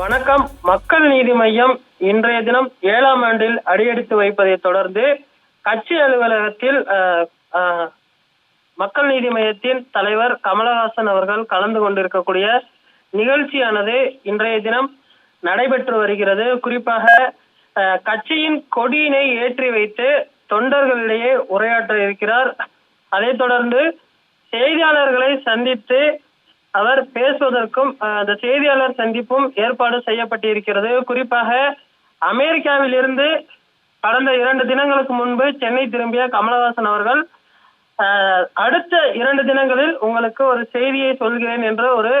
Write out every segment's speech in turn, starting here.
வணக்கம். மக்கள் நீதி மையம் இன்றைய தினம் ஏழாம் ஆண்டில் அடியெடுத்து வைப்பதை தொடர்ந்து கட்சி அலுவலகத்தில் மக்கள் நீதி மையத்தின் தலைவர் கமலஹாசன் அவர்கள் கலந்து கொண்டிருக்கக்கூடிய நிகழ்ச்சியானது இன்றைய தினம் நடைபெற்று வருகிறது. குறிப்பாக அஹ், கட்சியின் கொடியினை ஏற்றி வைத்து தொண்டர்களிடையே உரையாற்ற இருக்கிறார். அதைத் தொடர்ந்து செய்தியாளர்களை சந்தித்து அவர் பேசுவதற்கும் அந்த செய்தியாளர் சந்திப்பும் ஏற்பாடு செய்யப்பட்டிருக்கிறது. குறிப்பாக அமெரிக்காவில் இருந்து கடந்த இரண்டு தினங்களுக்கு முன்பு சென்னை திரும்பிய கமலஹாசன் அவர்கள் அடுத்த இரண்டு தினங்களில் உங்களுக்கு ஒரு செய்தியை சொல்கிறேன் என்ற ஒரு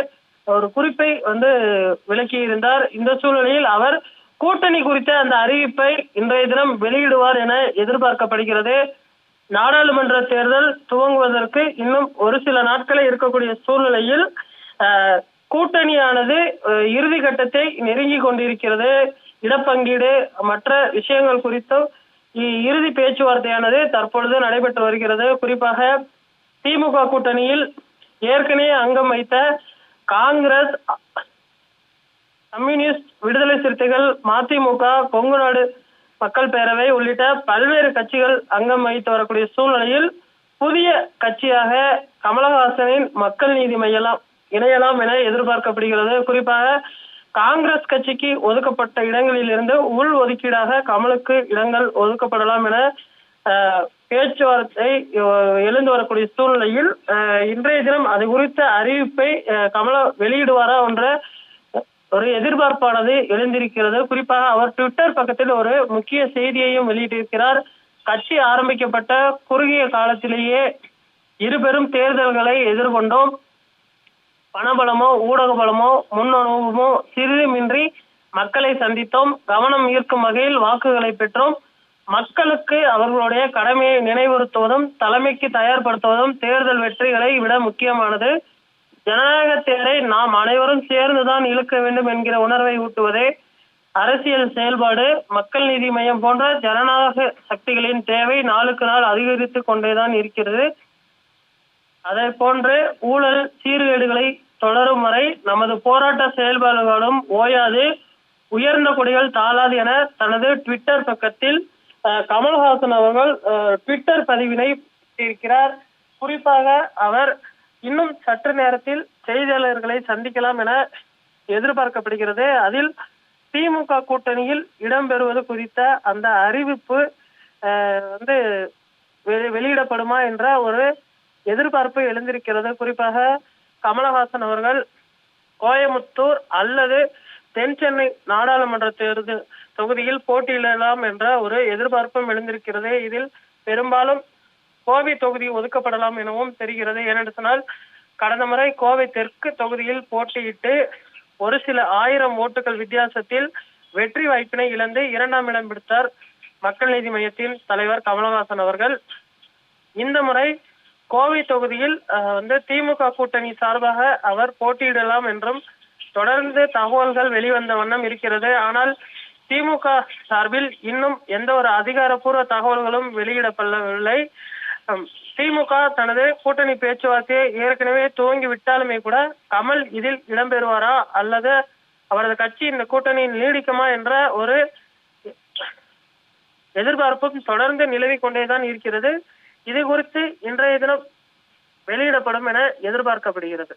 ஒரு குறிப்பை வந்து விளக்கியிருந்தார். இந்த சூழ்நிலையில் அவர் கூட்டணி குறித்த அந்த அறிவிப்பை இன்றைய தினம் வெளியிடுவார் என எதிர்பார்க்கப்படுகிறது. நாடாளுமன்ற தேர்தல் துவங்குவதற்கு இன்னும் ஒரு சில நாட்களே இருக்கக்கூடிய சூழ்நிலையில் கூட்டணியானது இறுதி கட்டத்தை நெருங்கி கொண்டிருக்கிறது. இடப்பங்கீடு மற்ற விஷயங்கள் குறித்தும் இ- இறுதி பேச்சுவார்த்தையானது தற்பொழுது நடைபெற்று வருகிறது. குறிப்பாக திமுக கூட்டணியில் ஏற்கனவே அங்கம் வைத்த காங்கிரஸ் கம்யூனிஸ்ட் விடுதலை சிறுத்தைகள் மதிமுக கொங்கு நாடு மக்கள் பேரவை உள்ளிட்ட பல்வேறு கட்சிகள் அங்கம் வகித்து வரக்கூடிய சூழ்நிலையில் புதிய கட்சியாக கமலஹாசனின் மக்கள் நீதி மையலாம் இணையலாம் என எதிர்பார்க்கப்படுகிறது. குறிப்பாக காங்கிரஸ் கட்சிக்கு ஒதுக்கப்பட்ட இடங்களில் இருந்து உள் ஒதுக்கீடாக கமலுக்கு இடங்கள் ஒதுக்கப்படலாம் என அஹ், பேச்சுவார்த்தை அஹ், எழுந்து வரக்கூடிய சூழ்நிலையில் அஹ், இன்றைய தினம் அது குறித்த அறிவிப்பை அஹ், கமலா வெளியிடுவாரா என்ற ஒரு எதிர்பார்ப்பானது எழுந்திருக்கிறது. குறிப்பாக அவர் ட்விட்டர் பக்கத்தில் ஒரு முக்கிய செய்தியையும் வெளியிட்டிருக்கிறார். கட்சி ஆரம்பிக்கப்பட்ட குறுகிய காலத்திலேயே இருபெரும் தேர்தல்களை எதிர்கொண்டோம். பணபலமோ ஊடக பலமோ முன் சிறிதுமின்றி மக்களை சந்தித்தோம். கவனம் ஈர்க்கும் வகையில் வாக்குகளை பெற்றோம். மக்களுக்கு அவர்களுடைய கடமையை நினைவுறுத்துவதும் தலைமைக்கு தயார்படுத்துவதும் தேர்தல் வெற்றிகளை விட முக்கியமானது. ஜனநாயக தேரை நாம் அனைவரும் சேர்ந்துதான் இழுக்க வேண்டும் என்கிற உணர்வை ஊட்டுவதே அரசியல் செயல்பாடு மக்கள் நீதி மையம் போன்ற ஜனநாயக சக்திகளின் தேவை நாளுக்கு நாள் அதிகரித்து கொண்டேதான் இருக்கிறது. அதை போன்று ஊழல் சீர்கேடுகளை தொடரும் வரை நமது போராட்ட செயல்பாடுகளும் ஓயாது. உயர்ந்த கொடிகள் தாளாது என தனது ட்விட்டர் பக்கத்தில் அஹ், கமல்ஹாசன் அவர்கள் ட்விட்டர் பதிவினை இருக்கிறார் குறிப்பாக அவர் இன்னும் சற்று நேரத்தில் செய்தியாளர்களை சந்திக்கலாம் என எதிர்பார்க்கப்படுகிறது. அதில் திமுக கூட்டணியில் இடம்பெறுவது குறித்த அந்த அறிவிப்பு அஹ், வந்து வெளியிடப்படுமா என்ற ஒரு எதிர்பார்ப்பு எழுந்திருக்கிறது. குறிப்பாக கமலஹாசன் அவர்கள் கோயமுத்தூர் அல்லது தென் சென்னை நாடாளுமன்ற தேர்தல் தொகுதியில் போட்டியிடலாம் என்ற ஒரு எதிர்பார்ப்பும் எழுந்திருக்கிறது. இதில் பெரும்பாலும் கோவை தொகுதி ஒதுக்கப்படலாம் எனவும் தெரிகிறது. ஏனென்று சொன்னால் கடந்த முறை கோவை தெற்கு தொகுதியில் போட்டியிட்டு ஒரு சில ஆயிரம் ஓட்டுகள் வித்தியாசத்தில் வெற்றி வாய்ப்பினை இழந்து இரண்டாம் இடம் பிடித்தார் மக்கள் நீதி மையத்தின் தலைவர் கமலஹாசன் அவர்கள். இந்த முறை கோவை தொகுதியில் அஹ், வந்து திமுக கூட்டணி சார்பாக அவர் போட்டியிடலாம் என்றும் தொடர்ந்து தகவல்கள் வெளிவந்த வண்ணம் இருக்கிறது. ஆனால் திமுக சார்பில் இன்னும் எந்த ஒரு அதிகாரப்பூர்வ தகவல்களும் வெளியிடப்படவில்லை. திமுக தனது கூட்டணி பேச்சுவார்த்தையை ஏற்கனவே துவங்கி விட்டாலுமே கூட கமல் இதில் இடம்பெறுவாரா? அல்லது அவரது கட்சி இந்த கூட்டணியில் நீடிக்குமா என்ற ஒரு எதிர்பார்ப்பும் தொடர்ந்து நிலவி கொண்டேதான் இருக்கிறது. இது குறித்து இன்றைய தினம் வெளியிடப்படும் என எதிர்பார்க்கப்படுகிறது.